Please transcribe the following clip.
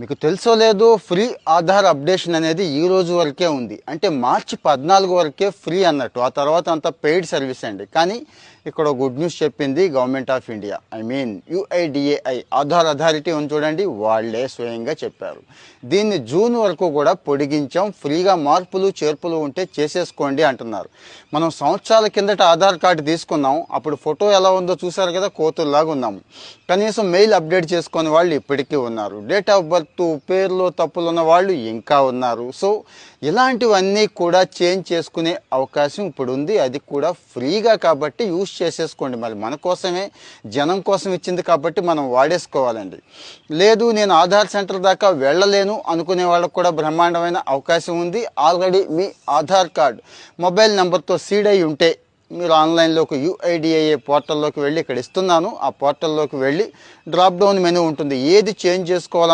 మీకు తెలుసో లేదో ఫ్రీ ఆధార్ అప్డేషన్ అనేది ఈ రోజు వరకే ఉంది. అంటే మార్చి పద్నాలుగు వరకే ఫ్రీ అన్నట్టు. ఆ తర్వాత అంతా పెయిడ్ సర్వీస్ అండి. కానీ ఇక్కడ గుడ్ న్యూస్ చెప్పింది government of India I mean UIDAI Aadhaar authority ఉంది చూడండి వాళ్ళే స్వయంగా చెప్పారు. దీన్ని జూన్ వరకు కూడా పొడిగించాం. ఫ్రీగా మార్పులు చేర్పులు ఉంటే చేసేసుకోండి అంటున్నారు. మనం సంవత్సరాల కిందట ఆధార్ కార్డు తీసుకున్నాం. అప్పుడు ఫోటో ఎలా ఉందో చూసారు కదా కోతుల్లాగా ఉన్నాము కనీసం మెయిల్ అప్డేట్ చేసుకునే వాళ్ళు ఇప్పటికీ ఉన్నారు. డేట్ ఆఫ్ బర్త్ పేర్లో తప్పులు ఉన్న వాళ్ళు ఇంకా ఉన్నారు. సో ఇలాంటివన్నీ కూడా చేంజ్ చేసుకునే అవకాశం ఇప్పుడు ఉంది అది కూడా ఫ్రీగా కాబట్టి యూస్ చేసేసుకోండి. మరి మన కోసమే జనం కోసం ఇచ్చింది కాబట్టి మనం వాడేసుకోవాలండి. లేదు నేను ఆధార్ సెంటర్ దాకా వెళ్ళలేను అనుకునే వాళ్ళకు కూడా బ్రహ్మాండమైన అవకాశం ఉంది. ఆల్రెడీ మీ ఆధార్ కార్డ్ మొబైల్ నెంబర్తో సీడ్ అయి ఉంటే మీరు ఆన్లైన్లోకి యుఐడిఐఏ పోర్టల్లోకి వెళ్ళి ఇక్కడ ఇస్తున్నాను. ఆ పోర్టల్లోకి వెళ్ళి డ్రాప్ డౌన్ మెనూ ఉంటుంది. ఏది చేంజ్ చేసుకోవాలని